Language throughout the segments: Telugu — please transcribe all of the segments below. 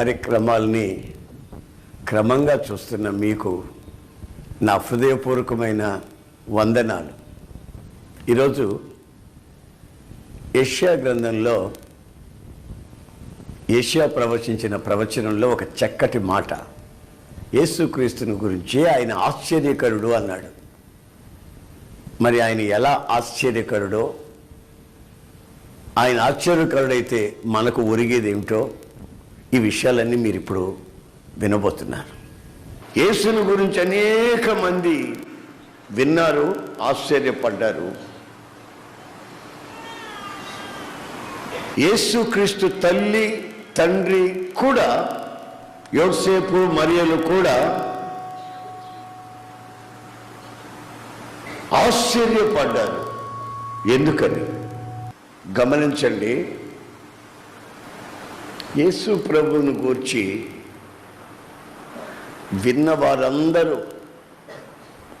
కార్యక్రమాల్ని క్రమంగా చూస్తున్న మీకు నా హృదయపూర్వకమైన వందనాలు. ఈరోజు ఏషియా గ్రంథంలో ఏషియా ప్రవచించిన ప్రవచనంలో ఒక చక్కటి మాట యేసుక్రీస్తుని గురించి ఆయన ఆశ్చర్యకరుడు అన్నాడు. మరి ఆయన ఎలా ఆశ్చర్యకరుడో ఆయన ఆశ్చర్యకరుడైతే మనకు ఒరిగేది ఏమిటో ఈ విషయాలన్నీ మీరు ఇప్పుడు వినబోతున్నారు. యేసుని గురించి అనేక మంది విన్నారు ఆశ్చర్యపడ్డారు. యేసుక్రీస్తు తల్లి తండ్రి కూడా యోసేపు మరియలు కూడా ఆశ్చర్యపడ్డారు. ఎందుకని? గమనించండి యేసు ప్రభువును గూర్చి విన్న వారందరూ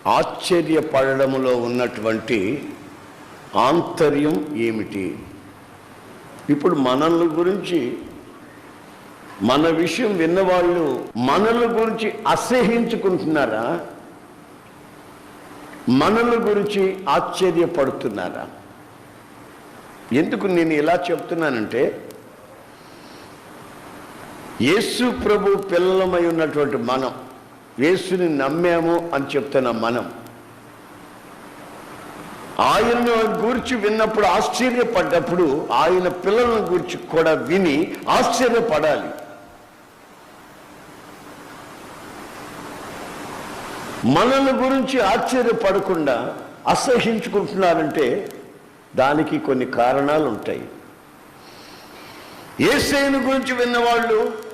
ఆశ్చర్యపడడంలో ఉన్నటువంటి ఆంతర్యం ఏమిటి? ఇప్పుడు మనల్ని గురించి మన విషయం విన్నవాళ్ళు మనల గురించి అసహించుకుంటున్నారా మనల గురించి ఆశ్చర్యపడుతున్నారా? ఎందుకు నేను ఇలా చెప్తున్నానంటే యేసు ప్రభు పిల్లలమై ఉన్నటువంటి మనం యేసుని నమ్మాము అని చెప్తున్న మనం ఆయన గురించి విన్నప్పుడు ఆశ్చర్యపడ్డప్పుడు ఆయన పిల్లలను గురించి కూడా విని ఆశ్చర్యపడాలి. మనల్ని గురించి ఆశ్చర్యపడకుండా అసహించుకుంటున్నారంటే దానికి కొన్ని కారణాలు ఉంటాయి ఏసైను గురించి విన్నవాళ్ళు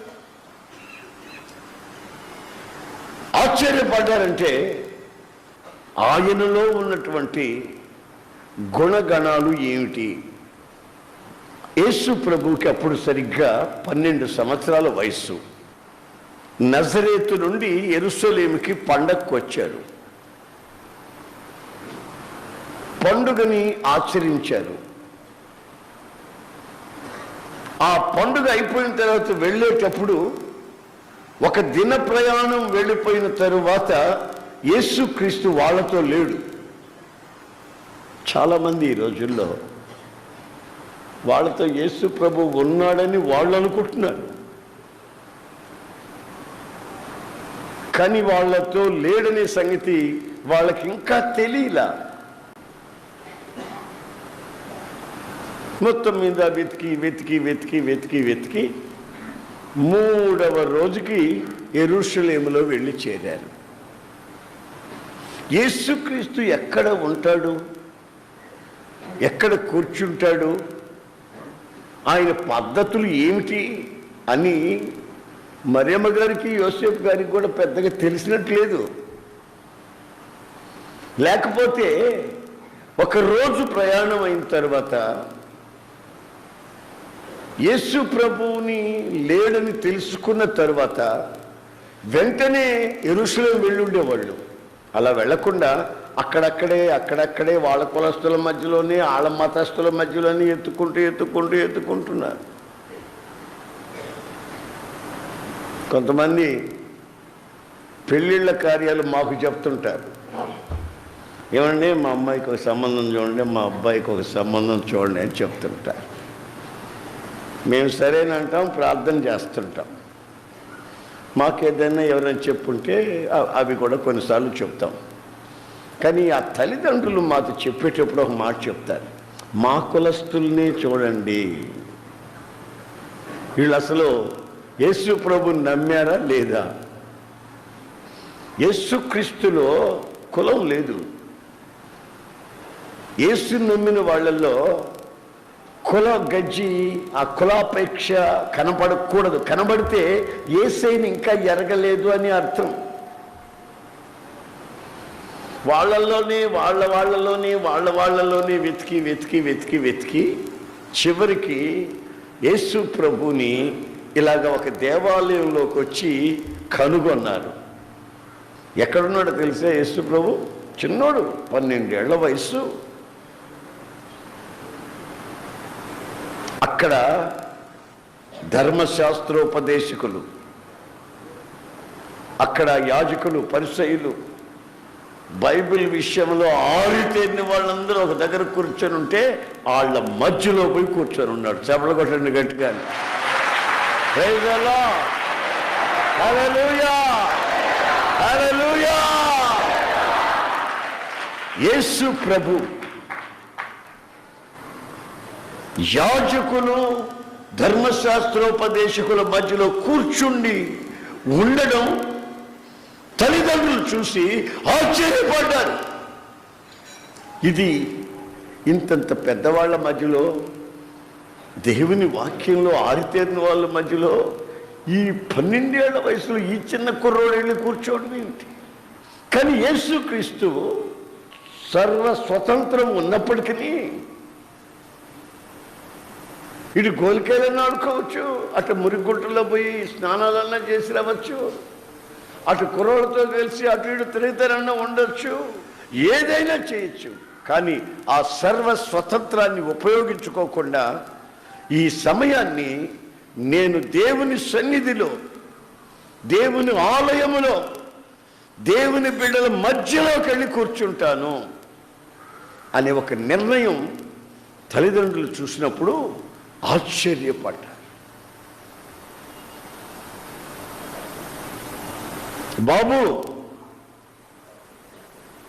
ఆశ్చర్యపడ్డారంటే ఆయనలో ఉన్నటువంటి గుణగణాలు ఏమిటి? యేసు ప్రభువుకి అప్పుడు సరిగ్గా పన్నెండు సంవత్సరాల వయస్సు. నజరేతు నుండి ఎరుసలేమికి పండగకు వచ్చారు పండుగని ఆచరించారు. ఆ పండుగ అయిపోయిన తర్వాత వెళ్ళేటప్పుడు ఒక దిన ప్రయాణం వెళ్ళిపోయిన తరువాత యేసుక్రీస్తు వాళ్ళతో లేడు. చాలామంది ఈ రోజుల్లో వాళ్ళతో యేసు ప్రభు ఉన్నాడని వాళ్ళు అనుకుంటున్నారు. కానీ వాళ్ళతో లేడనే సంగతి వాళ్ళకి ఇంకా తెలియలా. మొత్తం మీద వెతికి వెతికి వెతికి వెతికి వెతికి మూడవ రోజుకి ఎరుషలేములో వెళ్ళి చేరారు. యేసుక్రీస్తు ఎక్కడ ఉంటాడు? ఎక్కడ కూర్చుంటాడు? ఆయన పద్ధతులు ఏమిటి అని మరియమ్మ గారికి యోసేఫ్ గారికి కూడా పెద్దగా తెలిసినట్లేదు. లేకపోతే ఒక రోజు ప్రయాణం అయిన తర్వాత యేసు ప్రభువుని లేడని తెలుసుకున్న తర్వాత వెంటనే ఎరుసలేం వెళ్ళుండేవాళ్ళు. అలా వెళ్ళకుండా అక్కడక్కడే అక్కడక్కడే వాళ్ళ కులస్తుల మధ్యలోనే వాళ్ళ మతస్థుల మధ్యలోనే ఎత్తుకుంటూ ఎత్తుకుంటూ ఎత్తుకుంటున్నారు. కొంతమంది పెళ్ళిళ్ళ కార్యాలు మాకు చెప్తుంటారు. ఏమండి మా అమ్మాయికి ఒక సంబంధం చూడండి మా అబ్బాయికి ఒక సంబంధం చూడండి అని చెప్తుంటారు. మేము సరేనంటాం ప్రార్థన చేస్తుంటాం. మాకేదైనా ఎవరైనా చెప్పుంటే అవి కూడా కొన్నిసార్లు చెప్తాం. కానీ ఆ తల్లిదండ్రులు మాకు చెప్పేటప్పుడు ఒక మాట చెప్తారు. మా కులస్తుల్ని చూడండి. వీళ్ళు అసలు యేసు ప్రభు నమ్మారా లేదా? యేసుక్రీస్తులో కులం లేదు. యేసు నమ్మిన వాళ్ళల్లో కుల గజ్జి ఆ కులాపేక్ష కనబడకూడదు. కనబడితే ఏసైని ఇంకా ఎరగలేదు అని అర్థం. వాళ్ళల్లోనే వాళ్ళ వాళ్ళలోనే వాళ్ళ వాళ్ళలోనే వెతికి వెతికి వెతికి వెతికి చివరికి యేసు ప్రభుని ఇలాగ ఒక దేవాలయంలోకి వచ్చి కనుగొన్నారు. ఎక్కడున్నాడో తెలిసే యేసు ప్రభు? చిన్నోడు పన్నెండేళ్ళ వయస్సు. అక్కడ ధర్మశాస్త్రోపదేశకులు అక్కడ యాజకులు పరిసయులు బైబిల్ విషయంలో ఆరితేరిన వాళ్ళందరూ ఒక దగ్గర కూర్చొని ఉంటే వాళ్ళ మధ్యలో పోయి కూర్చొని ఉన్నాడు చెప్పలు కొట్టండి గట్టిగా. Praise the యేసు ప్రభు యాజకులు ధర్మశాస్త్రోపదేశకుల మధ్యలో కూర్చుండి ఉండడం తల్లిదండ్రులు చూసి ఆశ్చర్యపడ్డారు. ఇది ఇంతంత పెద్దవాళ్ళ మధ్యలో దేవుని వాక్యంలో ఆరితేరిన వాళ్ళ మధ్యలో ఈ పన్నెండేళ్ళ వయసులో ఈ చిన్న కుర్రోడు వెళ్ళి కూర్చోవడం ఏంటి? కానీ యేసుక్రీస్తు సర్వ స్వతంత్రం ఉన్నప్పటికీ ఇటు గోలికాయలన్నా ఆడుకోవచ్చు అటు మురిగుంటలో పోయి స్నానాలన్నా చేసి రావచ్చు అటు కుర్రోళ్ళతో కలిసి అటు ఇటు తిరుగుతారన్నా ఉండొచ్చు ఏదైనా చేయొచ్చు. కానీ ఆ సర్వ స్వతంత్రాన్ని ఉపయోగించుకోకుండా ఈ సమయాన్ని నేను దేవుని సన్నిధిలో దేవుని ఆలయములో దేవుని బిడ్డల మధ్యలోకి వెళ్ళి కూర్చుంటాను అనే ఒక నిర్ణయం తల్లిదండ్రులు చూసినప్పుడు ఆశ్చర్యపడ్డారు. బాబు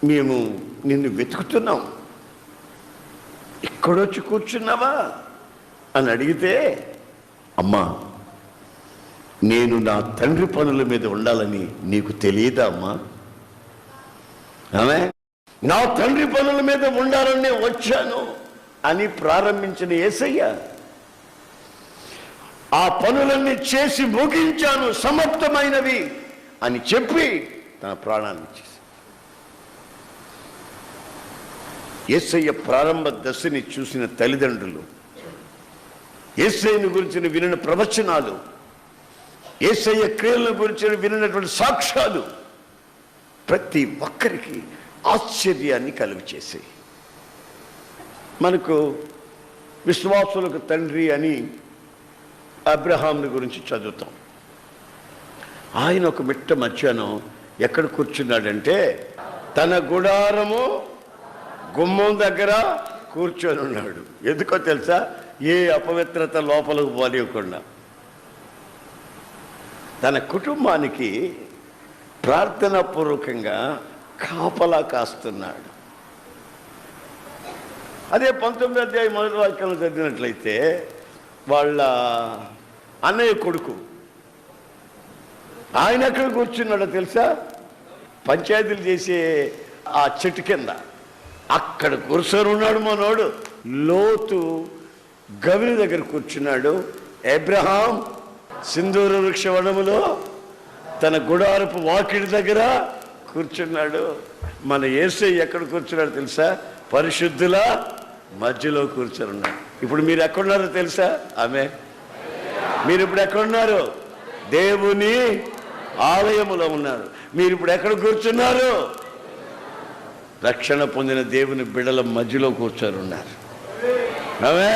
మేము నిన్ను వెతుకుతున్నాం. ఎక్కడొచ్చి కూర్చున్నావా? అని అడిగితే అమ్మా నేను నా తండ్రి పనుల మీద ఉండాలని నీకు తెలియదా అమ్మా? ఆమె నా తండ్రి పనుల మీద ఉండాలని వచ్చాను అని ప్రారంభించిన ఏసయ్య ఆ పనులన్నీ చేసి ముగించాను సమర్థమైనవి అని చెప్పి తన ప్రాణాన్ని ఇచ్చేసి. ఏసయ్య ప్రారంభ దశని చూసిన తల్లిదండ్రులు ఏసయ్యను గురించిన వినిన ప్రవచనాలు ఏసయ్య క్రియలను గురించిన వినినటువంటి సాక్ష్యాలు ప్రతి ఒక్కరికి ఆశ్చర్యాన్ని కలుగు చేసాయి మనకు విశ్వాసులకు తండ్రి అని అబ్రహాంని గురించి చదువుతాం. ఆయన ఒక మిట్ట మధ్యాహ్నం ఎక్కడ కూర్చున్నాడంటే తన గుడారము గుమ్మం దగ్గర కూర్చొని ఉన్నాడు. ఎందుకో తెలుసా? ఏ అపవిత్రత లోపలకు పోనివ్వకుండా తన కుటుంబానికి ప్రార్థనాపూర్వకంగా కాపలా కాస్తున్నాడు. అదే పంతొమ్మిది అధ్యాయ మొదటి వాక్యంలో చదివినట్లయితే వాళ్ళ అన్నయ్య కొడుకు. ఆయన ఎక్కడ కూర్చున్నాడో తెలుసా? పంచాయతీలు చేసే ఆ చెట్టు కింద. అక్కడ కూర్చొని ఉన్నాడు మనోడు. లోతు గవిని దగ్గర కూర్చున్నాడు. ఎబ్రహాం సింధూర వృక్ష వనములో తన గుడారపు వాకిడి దగ్గర కూర్చున్నాడు. మన ఏసై ఎక్కడ కూర్చున్నాడు తెలుసా? పరిశుద్ధుల మధ్యలో కూర్చొని ఉన్నాడు ఇప్పుడు మీరు ఎక్కడున్నారో తెలుసా? ఆమె మీరు ఇప్పుడు ఎక్కడున్నారు దేవుని ఆలయములో ఉన్నారు. మీరు ఇప్పుడు ఎక్కడ కూర్చున్నారు? రక్షణ పొందిన దేవుని బిడల మధ్యలో కూర్చొని ఉన్నారు ఆమె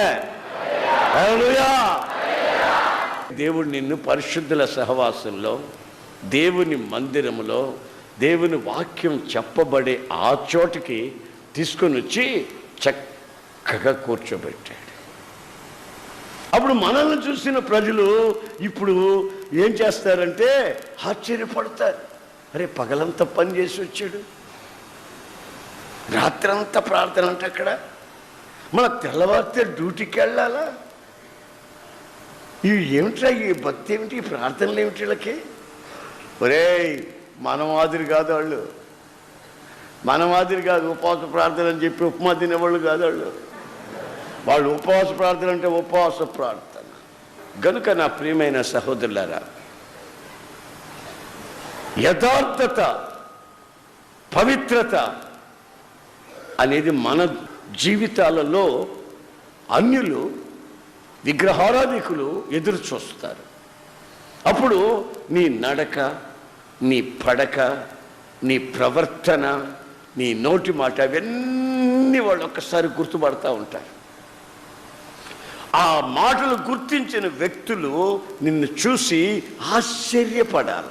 దేవుడు నిన్ను పరిశుద్ధుల సహవాసంలో దేవుని మందిరములో దేవుని వాక్యం చెప్పబడే ఆ చోటికి తీసుకొని వచ్చి చక్కగా కూర్చోబెట్టాడు. అప్పుడు మనల్ని చూసిన ప్రజలు ఇప్పుడు ఏం చేస్తారంటే ఆశ్చర్యపడతారు. అరే పగలంతా పని చేసి వచ్చాడు. రాత్రంతా ప్రార్థన అంటే అక్కడ. మన తెల్లవారితే డ్యూటీకి వెళ్ళాలా? ఇవి ఏమిట్రా ఈ భక్తి ఏమిటి ఈ ప్రార్థనలు ఏమిటి వీళ్ళకి? ఒరేయ్ మన మాదిరి కాదు వాళ్ళు. మన మాదిరి కాదు ఉపవాస ప్రార్థన అని చెప్పి ఉప్మా తినేవాళ్ళు కాదు వాళ్ళు. వాళ్ళు ఉపవాస ప్రార్థన అంటే ఉపవాస ప్రార్థన. గనుక నా ప్రియమైన సహోదరులారా యథార్థత పవిత్రత అనేది మన జీవితాలలో అన్యులు విగ్రహారాధికులు ఎదురు చూస్తారు. అప్పుడు నీ నడక నీ పడక నీ ప్రవర్తన నీ నోటి మాట అవన్నీ వాళ్ళు ఒక్కసారి గుర్తుపడతా ఉంటారు. ఆ మాటలు గుర్తించిన వ్యక్తులు నిన్ను చూసి ఆశ్చర్యపడాల.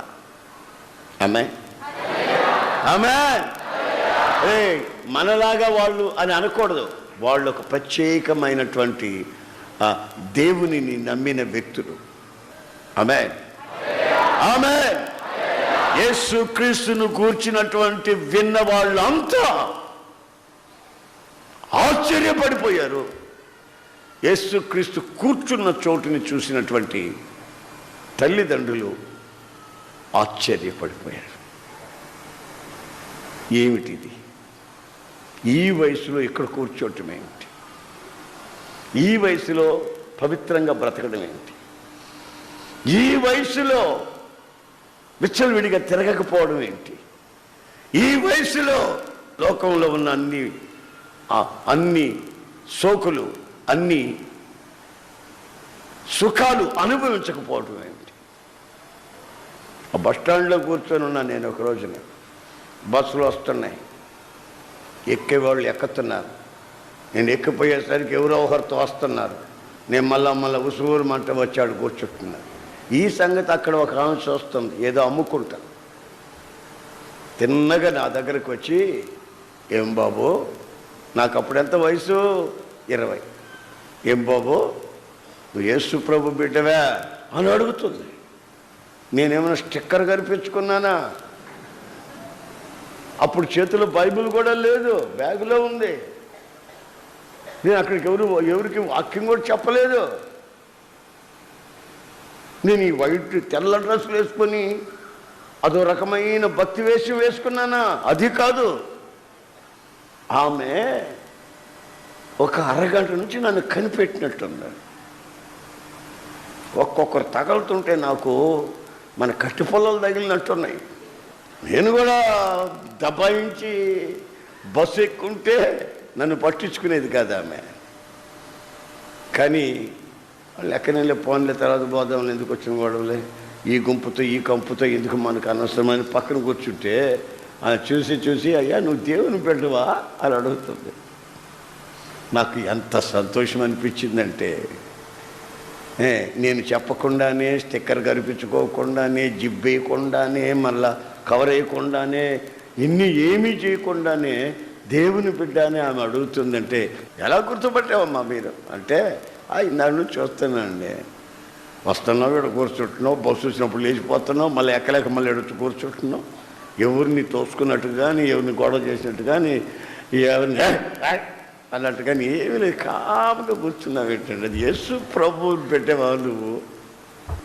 ఆమె ఆమె ఏ మనలాగా వాళ్ళు అని అనకూడదు. వాళ్ళు ఒక ప్రత్యేకమైనటువంటి దేవునిని నమ్మిన వ్యక్తులు. ఆమె ఆమె యేసు క్రీస్తును కూర్చున్నటువంటి విన్న వాళ్ళంతా ఆశ్చర్యపడిపోయారు. యేసుక్రీస్తు కూర్చున్న చోటుని చూసినటువంటి తల్లిదండ్రులు ఆశ్చర్యపడిపోయారు. ఏమిటిది? ఈ వయసులో ఇక్కడ కూర్చోవటం ఏమిటి? ఈ వయసులో పవిత్రంగా బ్రతకడం ఏమిటి? ఈ వయసులో విచ్చలవిడిగా తిరగకపోవడం ఏంటి? ఈ వయసులో లోకంలో ఉన్న అన్ని అన్ని సోకులు అన్ని సుఖాలు అనుభవించకపోవటం ఏమిటి? ఆ బస్ స్టాండ్లో కూర్చొని ఉన్నా నేను ఒక రోజున. బస్సులు వస్తున్నాయి. ఎక్కేవాళ్ళు ఎక్కుతున్నారు. నేను ఎక్కిపోయేసరికి ఎవరో ఒకరితో వస్తున్నారు. నేను మళ్ళా మళ్ళీ ఉసురు మంట వచ్చాడు కూర్చుంటున్నాను ఈ సంగతి అక్కడ ఒక ఆమె చూస్తుంది ఏదో అమ్ముకుంటా. తిన్నగా నా దగ్గరకు వచ్చి ఏం బాబు నాకు అప్పుడు ఎంత వయసు? ఇరవై. ఏం బాబు? నువ్వు యేసు ప్రభు బిడ్డవా? అని అడుగుతుంది. నేనేమైనా స్టిక్కర్ కనిపించుకున్నానా? అప్పుడు చేతిలో బైబిల్ కూడా లేదు బ్యాగులో ఉంది. నేను అక్కడికి ఎవరు ఎవరికి వాక్యం కూడా చెప్పలేదు. నేను ఈ వైట్ తెల్ల డ్రెస్సులు వేసుకొని అదో రకమైన భక్తి వేసి వేసుకున్నానా? అది కాదు. ఆమె ఒక అరగంట నుంచి నన్ను కనిపెట్టినట్టుంది. ఒక్కొక్కరు తగలుతుంటే నాకు మన కట్టి పొలాలు తగిలినట్టున్నాయి. నేను కూడా దబాయించి బస్సు ఎక్కుంటే నన్ను పట్టించుకునేది కాదు ఆమె. కానీ లెక్కనే పోన్లే తర్వాత బోధంలో ఎందుకు వచ్చిన గొడవలే? ఈ గుంపుతో ఈ కంపుతో ఎందుకు మనకు అనవసరమైన పక్కన కూర్చుంటే ఆమె చూసి చూసి అయ్యా నువ్వు దేవుని బిడ్డవా? అని అడుగుతుంది. నాకు ఎంత సంతోషం అనిపించిందంటే నేను చెప్పకుండానే స్టిక్కర్ కనిపించుకోకుండానే జిబ్బేయకుండానే మళ్ళా కవర్ వేయకుండానే ఇన్ని ఏమీ చేయకుండానే దేవుని బిడ్డ అని ఆమె అడుగుతుందంటే ఎలా గుర్తుపట్టావమ్మా మీరు? అంటే ఆ ఇందాక నుంచి చూస్తున్నానండి. వస్తున్నావు ఇక్కడ కూర్చుంటున్నావు బస్సు వచ్చినప్పుడు లేచిపోతున్నావు మళ్ళీ ఎక్కలేక మళ్ళీ ఎడుచు కూర్చుంటున్నావు. ఎవరిని తోసుకున్నట్టు కానీ ఎవరిని గొడవ చేసినట్టు కానీ ఎవరిని అన్నట్టు కానీ ఏమీ లేదు కాపుగా కూర్చున్నావు ఏంటంటే అది యేసు ప్రభు పెట్టేవాళ్ళు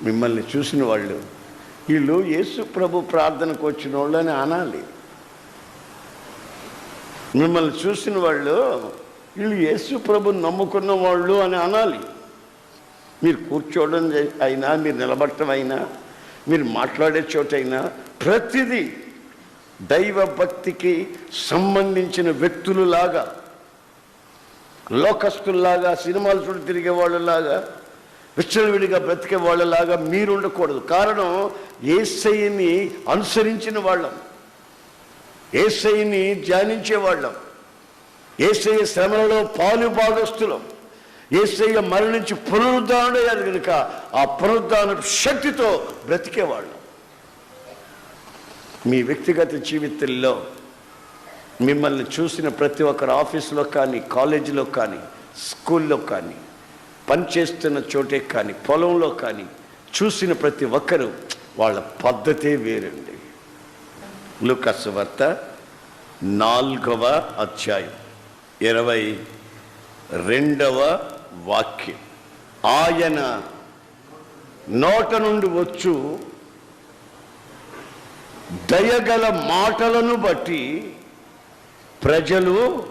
మిమ్మల్ని చూసిన వాళ్ళు. వీళ్ళు యేసు ప్రభు ప్రార్థనకు వచ్చిన వాళ్ళు అని అనాలి. మిమ్మల్ని చూసిన వాళ్ళు వీళ్ళు యేసు ప్రభు నమ్ముకున్న వాళ్ళు అని అనాలి. మీరు కూర్చోవడం అయినా మీరు నిలబడటం అయినా మీరు మాట్లాడే చోటైనా ప్రతిదీ దైవ భక్తికి సంబంధించిన వ్యక్తులులాగా లోకస్తుల్లాగా సినిమాలు చూడు తిరిగే వాళ్ళలాగా విచ్చలవిడిగా బ్రతికే వాళ్ళలాగా మీరు ఉండకూడదు కారణం ఏసైని అనుసరించిన వాళ్ళం. ఏసైని ధ్యానించే వాళ్ళం ఏసయ్య శ్రమలలో పాలు భాగస్థులం ఏసయ్య మరణించి పునరుద్ధానుడయ్యారు కనుక ఆ పునరుద్ధాన శక్తితో బ్రతికేవాళ్ళం. మీ వ్యక్తిగత జీవితంలో మిమ్మల్ని చూసిన ప్రతి ఒక్కరు ఆఫీసులో కానీ కాలేజీలో కానీ స్కూల్లో కానీ పనిచేస్తున్న చోటే కానీ పొలంలో కానీ చూసిన ప్రతి ఒక్కరు వాళ్ళ పద్ధతే వేరండి. లుకస్ వార్త నాలుగవ అధ్యాయం ఇరవై రెండవ వాక్యం. ఆయన నోట నుండి వచ్చు దయగల మాటలను బట్టి ప్రజలు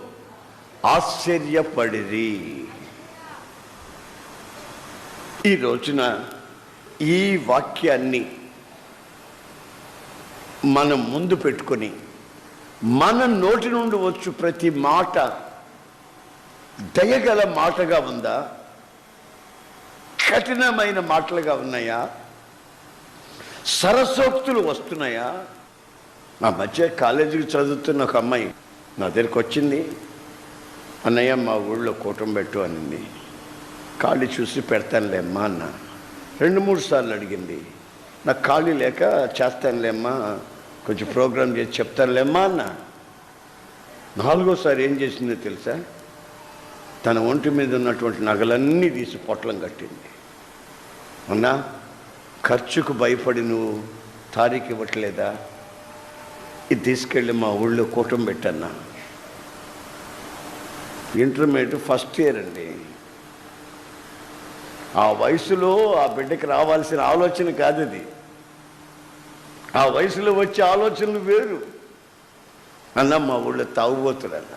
ఆశ్చర్యపడిరి. ఈ రోజున ఈ వాక్యాన్ని మనం ముందు పెట్టుకొని మన నోటి నుండి వచ్చు ప్రతి మాట దయగల మాటగా ఉందా? కఠినమైన మాటలుగా ఉన్నాయా? సరసోక్తులు వస్తున్నాయా? మా మధ్య కాలేజీకి చదువుతున్న ఒక అమ్మాయి నా దగ్గరికి వచ్చింది. అన్నయ్య మా ఊళ్ళో కూటం పెట్టు అనింది. ఖాళీ చూసి పెడతానులేమ్మా అన్న. రెండు మూడు సార్లు అడిగింది. నాకు ఖాళీ లేక చేస్తానులేమ్మా కొంచెం ప్రోగ్రామ్ చేసి చెప్తానులేమ్మా అన్న. నాలుగోసారి ఏం చేసిందో తెలుసా? తన ఒంటి మీద ఉన్నటువంటి నగలన్నీ తీసి పొట్లం కట్టింది. అన్నా ఖర్చుకు భయపడి నువ్వు తారీఖు ఇవ్వట్లేదా? ఇది తీసుకెళ్ళి మా ఊళ్ళో కూటం పెట్టన్నా ఇంటర్మీడియట్ ఫస్ట్ ఇయర్ అండి. ఆ వయసులో ఆ బిడ్డకి రావాల్సిన ఆలోచన కాదు అది. ఆ వయసులో వచ్చే ఆలోచనలు వేరు. అన్న మా ఊళ్ళో తాగుబోతుడన్న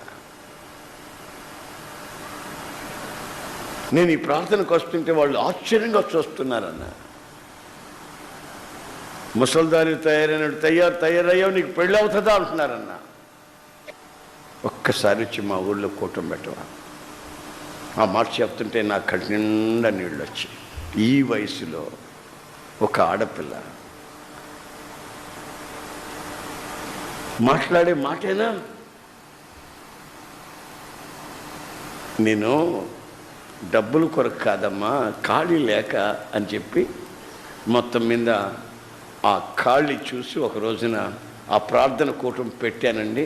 నేను ఈ ప్రార్థనకు వస్తుంటే వాళ్ళు ఆశ్చర్యంగా చూస్తున్నారన్న. ముసల్దారి తయారైన తయారు తయారయ్యావు నీకు పెళ్ళి అవుతుందా అంటున్నారన్నా. ఒక్కసారి వచ్చి మా ఊళ్ళో కూటం పెట్టవా? ఆ మాట చెప్తుంటే నా కంటి నిండా నీళ్ళు వచ్చి ఈ వయసులో ఒక ఆడపిల్ల మాట్లాడే మాటేనా? నేను డబ్బులు కొరకు కాదమ్మా ఖాళీ లేక అని చెప్పి మొత్తం మీద ఆ ఖాళీ చూసి ఒక రోజున ఆ ప్రార్థన కూటం పెట్టానండి.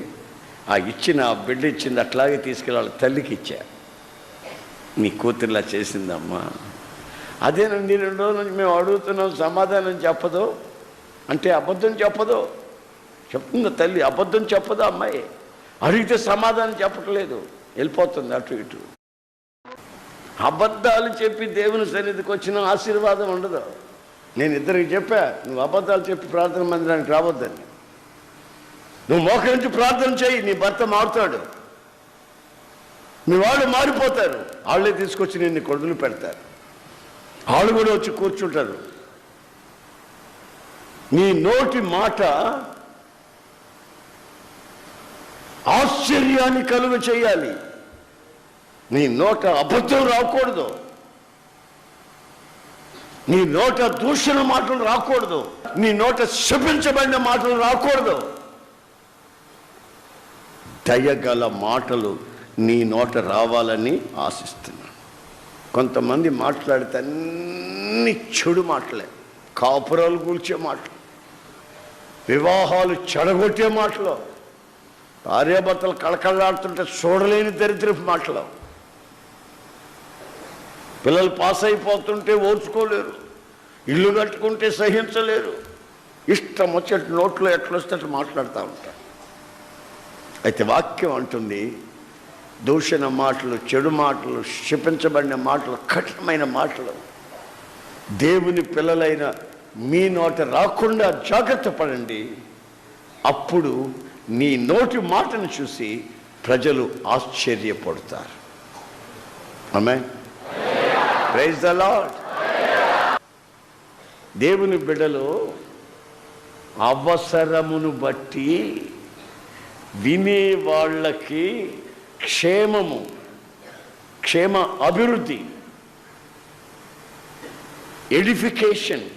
ఆ ఇచ్చిన ఆ బిడ్డ ఇచ్చింది అట్లాగే తీసుకెళ్ళి తల్లికి ఇచ్చా. నీ కూతురులా చేసిందమ్మా. అదేనండి రెండు రోజుల నుంచి మేము అడుగుతున్నాం సమాధానం చెప్పదు. అంటే అబద్ధం చెప్పదు. చెప్తుంది తల్లి అబద్ధం చెప్పదు అమ్మాయి. అడిగితే సమాధానం చెప్పట్లేదు. వెళ్ళిపోతుంది అటు ఇటు. అబద్ధాలు చెప్పి దేవుని సన్నిధికి వచ్చిన ఆశీర్వాదం ఉండదు. నేను ఇద్దరికి చెప్పా నువ్వు అబద్ధాలు చెప్పి ప్రార్థన మందిరానికి రావద్దని. నువ్వు మోకరించి ప్రార్థన చేయి నీ భర్త మారుతాడు. మీ వాళ్ళు మారిపోతారు. వాళ్ళే తీసుకొచ్చి నిన్ను కొడుకులు పెడతారు. వాళ్ళు కూడా వచ్చి కూర్చుంటారు. నీ నోటి మాట ఆశ్చర్యాన్ని కలుగ చేయాలి. నీ నోట అబద్ధం రాకూడదు. నీ నోట దూషణ మాటలు రాకూడదు. నీ నోట శపించబడిన మాటలు రాకూడదు. దయగల మాటలు నీ నోట రావాలని ఆశిస్తున్నాను కొంతమంది మాట్లాడితే అన్ని చెడు మాటలే కాపురాలు కూల్చే మాటలు వివాహాలు చెడగొట్టే మాటలు భార్యాభర్తలు కళకళలాడుతుంటే చూడలేని దరిద్రపు మాటలు. పిల్లలు పాస్ అయిపోతుంటే ఓర్చుకోలేరు ఇల్లు కట్టుకుంటే సహించలేరు. ఇష్టం వచ్చేట్టు నోట్లో ఎట్లొస్తే అట్లా మాట్లాడుతూ ఉంటారు. అయితే వాక్యం అంటుంది దూషణ మాటలు చెడు మాటలు క్షిపించబడిన మాటలు కఠినమైన మాటలు. దేవుని పిల్లలైన మీ నోట రాకుండా జాగ్రత్త పడండి. అప్పుడు నీ నోటి మాటను చూసి ప్రజలు ఆశ్చర్యపడతారు. ఆమె ప్రైజ్ ద లాడ్ దేవుని బిడ్డలు అవసరమును బట్టి వినే వాళ్ళకి క్షేమము క్షేమ అభివృద్ధి ఎడిఫికేషన్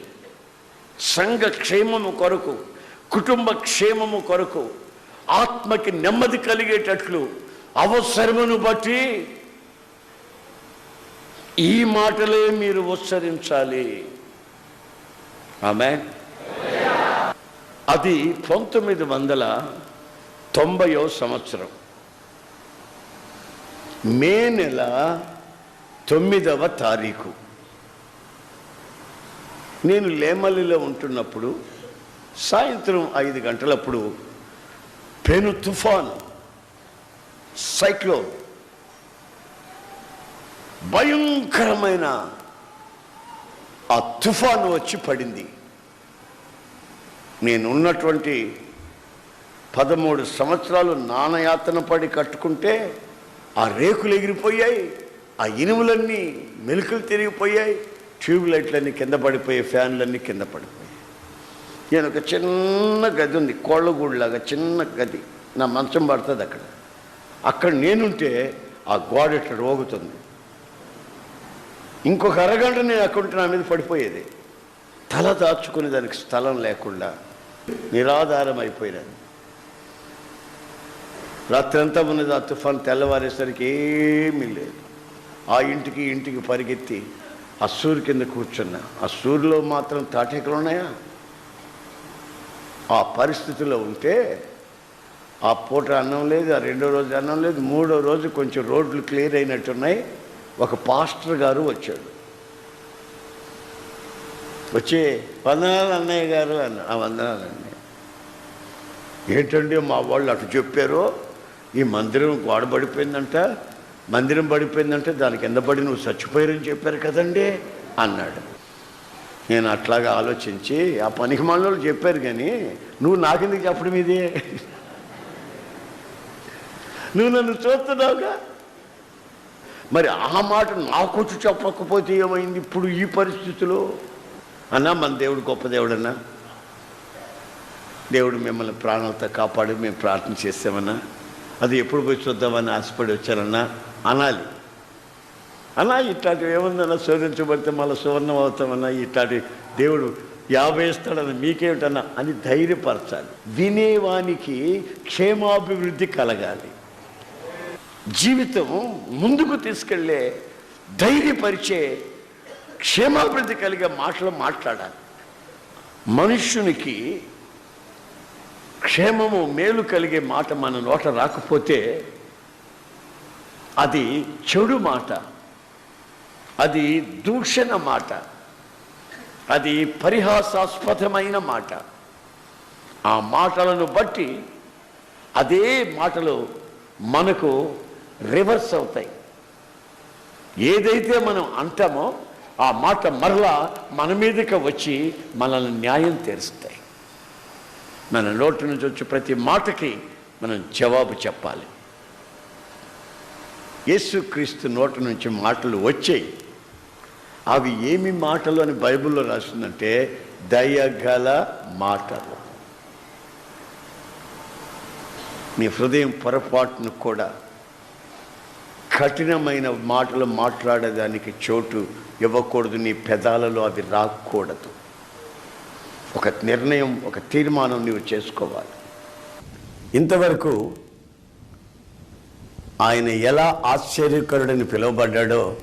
సంఘ క్షేమము కొరకు కుటుంబ క్షేమము కొరకు ఆత్మకి నెమ్మది కలిగేటట్లు అవసరమును బట్టి ఈ మాటలే మీరు ఉచ్చరించాలి. ఆమె అది పంతొమ్మిది వందల తొంభయో సంవత్సరం. మే నెల తొమ్మిదవ తారీఖు. నేను లేమల్లిలో ఉంటున్నప్పుడు సాయంత్రం ఐదు గంటలప్పుడు పెను తుఫాను సైక్లోన్ భయంకరమైన ఆ తుఫాను వచ్చి పడింది. నేను ఉన్నటువంటి పదమూడు సంవత్సరాలు నానయాతన పడి కట్టుకుంటే ఆ రేకులు ఎగిరిపోయాయి ఆ ఇనుములన్నీ మెలుకలు తిరిగిపోయాయి ట్యూబ్ లైట్లన్నీ కింద పడిపోయాయి ఫ్యాన్లన్నీ కింద పడిపోయాయి. నేను ఒక చిన్న గది ఉంది కోళ్ళగూడులాగా చిన్న గది. నా మంచం పడుతుంది అక్కడ. అక్కడ నేనుంటే ఆ గోడ ఇట్లా రోగుతుంది. ఇంకొక అరగంట నేను అక్కడ నా మీద పడిపోయేది. తల దాచుకునే దానికి స్థలం లేకుండా నిరాధారం అయిపోయినాను రాత్రంతా ఉన్నది ఆ తుఫాన్ తెల్లవారేసరికి ఏమీ లేదు. ఆ ఇంటికి ఇంటికి పరిగెత్తి ఆ సూర్యు కింద కూర్చున్నా. ఆ సూర్యులో మాత్రం తాటేకలు ఉన్నాయా? ఆ పరిస్థితిలో ఉంటే ఆ పూట అన్నం లేదు ఆ రెండో రోజు అన్నం లేదు మూడో రోజు కొంచెం రోడ్లు క్లియర్ అయినట్టున్నాయి. ఒక పాస్టర్ గారు వచ్చాడు. వచ్చి వందనాలు అన్నయ్య గారు అన్న ఆ వందనాలు అన్నయ్య. ఏంటండి మా వాళ్ళు అటు చెప్పారు? ఈ మందిరం గోడ పడిపోయిందంట. మందిరం పడిపోయిందంటే దాని కింద పడి నువ్వు చచ్చిపోయారని చెప్పారు కదండి అన్నాడు. నేను అట్లాగా ఆలోచించి ఆ పనికి మనలో చెప్పారు కానీ నువ్వు నాకెందుకు చెప్పడం ఇది? నువ్వు నన్ను చూస్తున్నావుగా? మరి ఆ మాట నాకొచ్చి చెప్పకపోతే ఏమైంది ఇప్పుడు ఈ పరిస్థితిలో? అన్నా మన దేవుడు గొప్ప దేవుడన్నా. దేవుడు మిమ్మల్ని ప్రాణాలతో కాపాడి మేము ప్రార్థన చేస్తామన్నా. అది ఎప్పుడు పోయి చూద్దామని ఆశపడి వచ్చానన్నా? అనాలి. అలా ఇట్లాంటివి ఏముందన్నా శోధించబడితే మళ్ళీ సువర్ణం అవుతామన్నా ఇట్లాంటి దేవుడు యాభై ఇస్తాడని మీకేమిటన్నా అని ధైర్యపరచాలి. వినేవానికి క్షేమాభివృద్ధి కలగాలి. జీవితం ముందుకు తీసుకెళ్ళే ధైర్యపరిచే క్షేమాభివృద్ధి కలిగే మాటలు మాట్లాడాలి. మనుష్యునికి క్షేమము మేలు కలిగే మాట మన నోట రాకపోతే అది చెడు మాట అది దూషణ మాట అది పరిహాసాస్పదమైన మాట. ఆ మాటలను బట్టి అదే మాటలు మనకు రివర్స్ అవుతాయి. ఏదైతే మనం అంటామో ఆ మాట మరలా మన మీదకి వచ్చి మనల్ని న్యాయం తెరుస్తాయి. మన నోటి నుంచి వచ్చే ప్రతి మాటకి మనం జవాబు చెప్పాలి. యేసుక్రీస్తు నోటి నుంచి మాటలు వచ్చాయి. అవి ఏమి మాటలు అని బైబిల్లో రాసిందంటే దయగల మాటలు. నీ హృదయం పొరపాటును కూడా కఠినమైన మాటలు మాట్లాడేదానికి చోటు ఇవ్వకూడదు నీ పెదాలలో అవి రాకూడదు. ఒక నిర్ణయం ఒక తీర్మానం నీవు చేసుకోవాలి. ఇంతవరకు ఆయన ఎలా ఆశ్చర్యకరుడని పిలువబడ్డాడో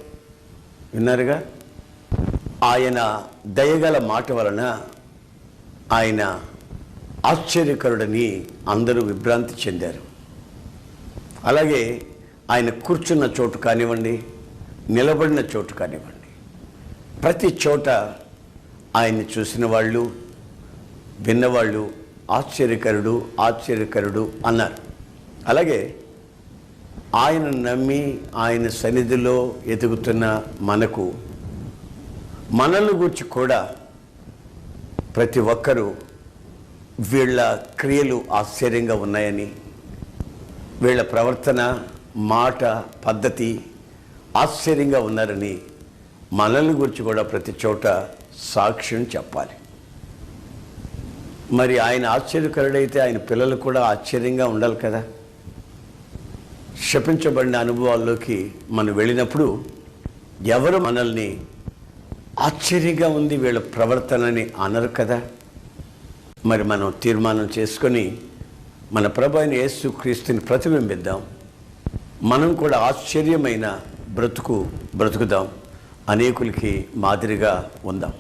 విన్నారుగా? ఆయన దయగల మాట వలన ఆయన ఆశ్చర్యకరుడని అందరూ విభ్రాంతి చెందారు. అలాగే ఆయన కూర్చున్న చోటు కానివ్వండి నిలబడిన చోటు కానివ్వండి ప్రతి చోట ఆయన్ని చూసిన వాళ్ళు విన్నవాళ్ళు ఆశ్చర్యకరుడు ఆశ్చర్యకరుడు అన్నారు. అలాగే ఆయన నమ్మి ఆయన సన్నిధిలో ఎదుగుతున్న మనకు మనల్ని గురించి కూడా ప్రతి ఒక్కరూ వీళ్ళ క్రియలు ఆశ్చర్యంగా ఉన్నాయని వీళ్ళ ప్రవర్తన మాట పద్ధతి ఆశ్చర్యంగా ఉన్నారని మనల్ని గురించి కూడా ప్రతి చోట సాక్ష్యం చెప్పాలి. మరి ఆయన ఆశ్చర్యకరుడైతే ఆయన పిల్లలు కూడా ఆశ్చర్యంగా ఉండాలి కదా. శపించబడిన అనుభవాల్లోకి మనం వెళ్ళినప్పుడు ఎవరు మనల్ని ఆశ్చర్యంగా ఉంది వీళ్ళ ప్రవర్తనని అనరు కదా. మరి మనం తీర్మానం చేసుకొని మన ప్రభు అయిన యేసు క్రీస్తుని ప్రతిబింబిద్దాం. మనం కూడా ఆశ్చర్యమైన బ్రతుకు బ్రతుకుదాం. అనేకులకి మాదిరిగా ఉందాం.